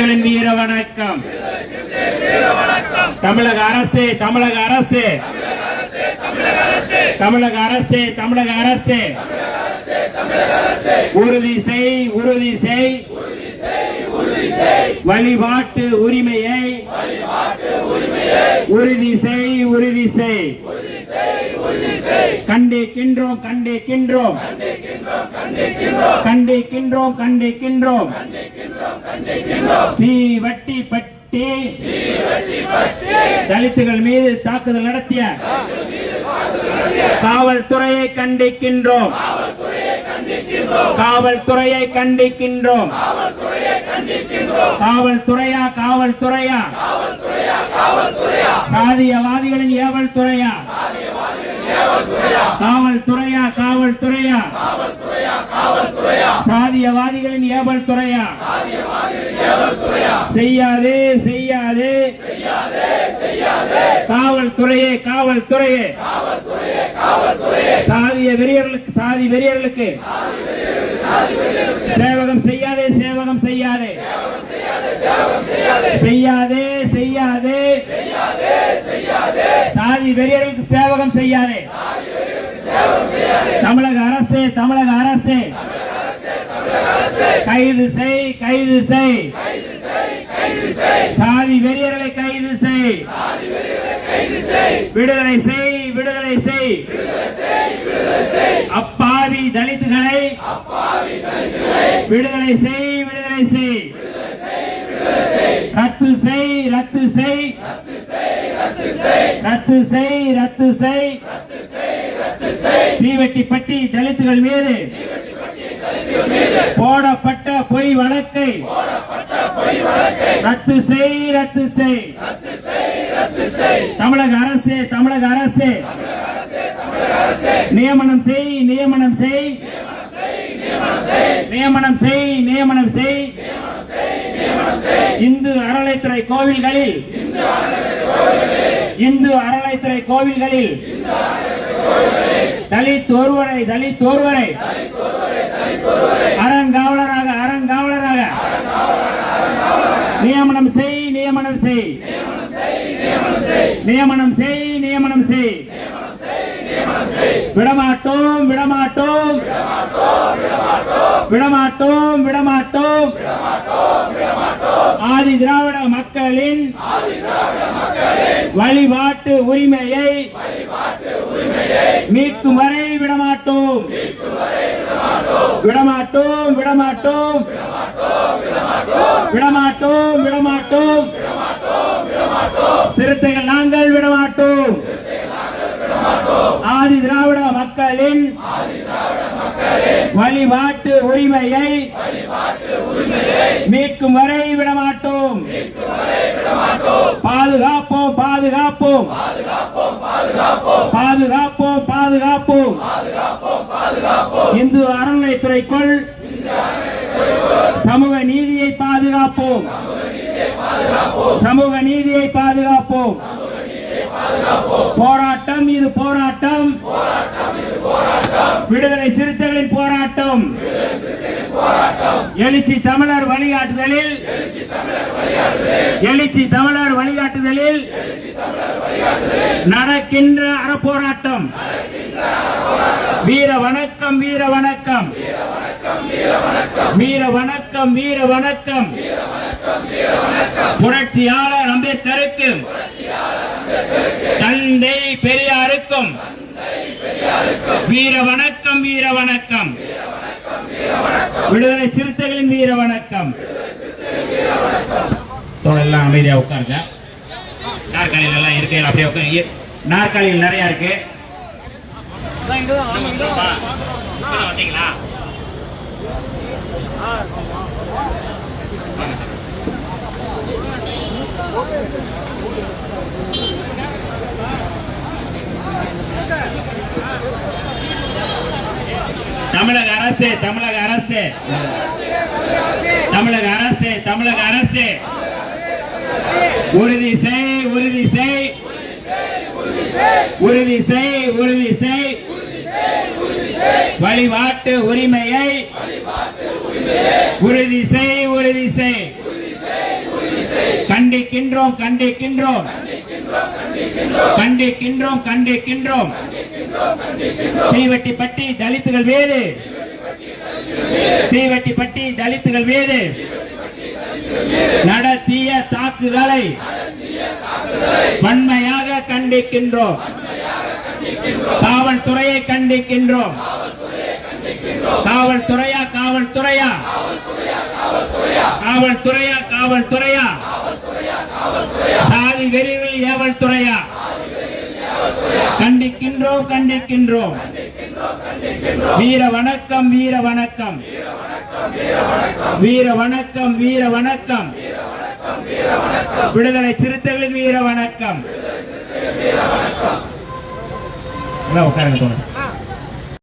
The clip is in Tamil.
வீர வணக்கம். தமிழக அரசு தமிழக அரசு. தமிழக அரசு தமிழக அரசு. உறுதி செய் உறுதி செய். வழிபாட்டு உரிமையை உறுதி செய் உறுதி செய். கண்டிக்கின்றோம் கண்டிக்கின்றோம். கண்டிக்கின்றோம் கண்டிக்கின்றோம். தீ வட்டி பட்டி தலித்துகள் மீது தாக்குதல் நடத்திய காவல்துறையை கண்டிக்கின்றோம். காவல்துறையை கண்டிக்கின்றோம். காவல்துறையா காவல்துறையா? சாதியவாதிகளின் ஏவல் துறையா காவல்துறையா காவல்துறையா? சாதியவாதிகளின் ஏவல் துறையா? செய்யாதே செய்யாதே. காவல்துறையே காவல்துறையே. சாதிய வெறியர்களுக்கு சாதி வெறியர்களுக்கு. சேவகம் செய்யாதே சேவகம் செய்யாதே. செய்யாதே செய்யாதே. சாதி வெறியர்களுக்கு சேவகம் செய்யாதே. தமிழக அரசு தமிழக அரசு. கைது செய் கைது செய். சாதி வெறியர்களை கைது செய். விடுதலை செய் விடுதலை செய். அப்பாவி தலித்துகளை விடுதலை செய் விடுதலை செய். ரத்து செய் ரத்து செய். ரத்து செய் ரத்து செய். தீவெட்டிப்பட்டி தலித்துகள் மீது போடப்பட்ட பொய் வழக்கை ரத்து செய் ரத்து செய். தமிழக அரசு தமிழக அரசு. நியமனம் செய் நியமனம் செய். நியமனம் செய் நியமனம் செய். இந்து அறநிலைத்துறை கோவில்களில் இந்து அறநிலைத்துறை கோவில்களில் தலித் ஒருவரை தலித் ஒருவரை அறங்காவலராக அறங்காவலராக. நியமனம் செய் நியமனம் செய். நியமனம் செய் நியமனம் செய். விடமாட்டோம் விடமாட்டோம். விடமாட்டோம் விடமாட்டோம். ஆதி திராவிட மக்களின் வழிபாட்டு உரிமையை மீட்கும் வரை விடமாட்டோம். விடமாட்டோம் விடமாட்டோம். விடமாட்டோம் விடமாட்டோம். சிறுத்தைகள் நாங்கள் விடமாட்டோம். ஆதி திராவிட மக்களின் வழிபாட்டு உரிமையை மீட்கும் வரை விடமாட்டோம். பாதுகாப்போம் பாதுகாப்போம். பாதுகாப்போம் பாதுகாப்போம். இந்து அறநிலைத்துறைக்குள் சமூக நீதியை பாதுகாப்போம். சமூக நீதியை பாதுகாப்போம். போராட்டம் இது போராட்டம். விடுதலை சிறுத்தைகளின் போராட்டம். எழுச்சி தமிழர் வழிகாட்டுதலில். எழுச்சி தமிழர் வழிகாட்டுதலில். நடக்கின்ற அறப்போராட்டம். வீர வணக்கம் வீர வணக்கம். வீர வணக்கம் வீர வணக்கம். புரட்சியாளர் அம்பேத்கருக்கு. பெரியாருக்கும் வீர வணக்கம் வீர வணக்கம். விடுதலை சிறுத்தைகளின் வீர வணக்கம். எல்லாம் அமைதியா உட்காருங்க. நாற்காலியில் எல்லாம் இருக்கு அப்படியே உட்காரு. நாற்காலிகள் நிறைய இருக்கு. வந்தீங்களா? தமிழக அரசு தமிழக அரசு. தமிழக அரசு தமிழக அரசு. உறுதி செய் உறுதி செய். உறுதி செய் உறுதி செய். வழிபாட்டு உரிமையை உறுதி செய் உறுதி செய். கண்டிக்கின்றோம் கண்டிக்கின்றோம். கண்டிக்கின்றோம் கண்டிக்கின்றோம். தீவட்டிப்பட்டி தலித்துகள் வேறு. தீவட்டிப்பட்டி தலித்துகள் வேறு. நடத்திய தாக்குதலை வன்மையாக கண்டிக்கின்றோம். காவல்துறையை கண்டிக்கின்றோம். காவல்துறையா காவல்துறையா? காவல்துறையா காவல்துறையா? சாதி வெறிகள் ஏவல் துறையா கண்டிக்கின்றோம் கண்டிக்கின்றோம். வீர வணக்கம் வீர வணக்கம். வீர வணக்கம் வீர வணக்கம். விடுதலை சிறுத்தைகளின் வீர வணக்கம். உட்காருங்க தோணும்